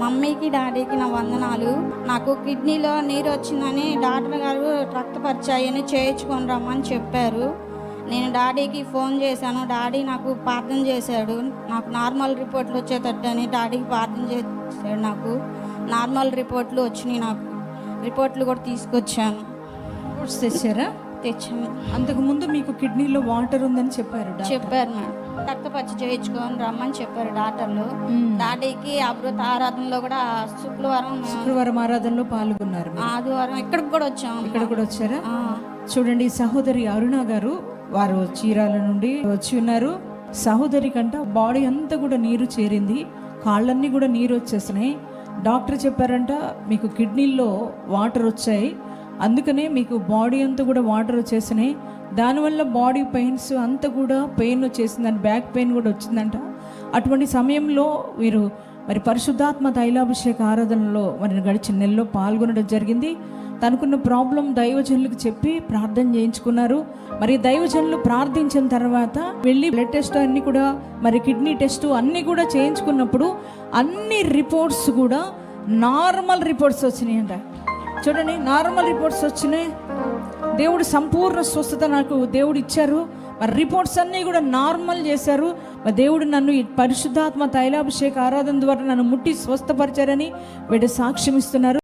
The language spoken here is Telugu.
మమ్మీకి డాడీకి నా వందనాలు. నాకు కిడ్నీలో నీరు వచ్చిందని డాక్టర్ గారు రక్త పరీక్ష చేయించుకొని రమ్మని చెప్పారు. నేను డాడీకి ఫోన్ చేశాను. డాడీ నాకు ప్రార్థన చేశాడు. నాకు నార్మల్ రిపోర్ట్లు వచ్చేటట్టని డాడీకి ప్రార్థన చేశాడు నాకు. నార్మల్ రిపోర్ట్లు వచ్చినాయి నాకు. రిపోర్ట్లు కూడా తీసుకొచ్చాను. రిపోర్ట్స్ తెచ్చారా? తెచ్చాను. అంతకు ముందు మీకు కిడ్నీలో వాటర్ ఉందని చెప్పారు. చెప్పారు మేడం రక్త పరీక్ష చేయించుకొని రమ్మని చెప్పారు డాక్టర్లు. డాడీకి అమృత ఆరాధనలో కూడా శుక్రవారం శుక్రవారం ఆరాధనలో పాల్గొన్నారు. ఆదివారం ఇక్కడికి కూడా వచ్చాము ఇక్కడ కూడా వచ్చారా? చూడండి సహోదరి అరుణ గారు వారు చీరాల నుండి వచ్చి ఉన్నారు. సహోదరి కంట బాడీ అంతా కూడా నీరు చేరింది. కాళ్ళన్నీ కూడా నీరు వచ్చేసినాయి. డాక్టర్ చెప్పారంట మీకు కిడ్నీల్లో వాటర్ వచ్చాయి. అందుకనే మీకు బాడీ అంతా కూడా వాటర్ వచ్చేసినాయి. దానివల్ల బాడీ పెయిన్స్ అంతా కూడా పెయిన్ వచ్చేసిందని బ్యాక్ పెయిన్ కూడా వచ్చిందంట. అటువంటి సమయంలో వీరు మరి పరిశుద్ధాత్మ తైలాభిషేక ఆరాధనలో మరి గడిచిన నెలలో పాల్గొనడం జరిగింది. తనకున్న ప్రాబ్లం దైవజనులకు చెప్పి ప్రార్థన చేయించుకున్నారు. మరి దైవజనులు ప్రార్థించిన తర్వాత వెళ్ళి బ్లడ్ టెస్ట్ అన్నీ కూడా మరి కిడ్నీ టెస్ట్ అన్నీ కూడా చేయించుకున్నప్పుడు అన్ని రిపోర్ట్స్ కూడా నార్మల్ రిపోర్ట్స్ వచ్చినాయంట. చూడండి నార్మల్ రిపోర్ట్స్ వచ్చినాయి. దేవుడు సంపూర్ణ స్వస్థత నాకు దేవుడు ఇచ్చారు. మరి రిపోర్ట్స్ అన్నీ కూడా నార్మల్ చేశారు. మరి దేవుడు నన్ను పరిశుద్ధాత్మ తైలాభిషేక ఆరాధన ద్వారా నన్ను ముట్టి స్వస్థపరిచారని వీడు సాక్ష్యం ఇస్తున్నారు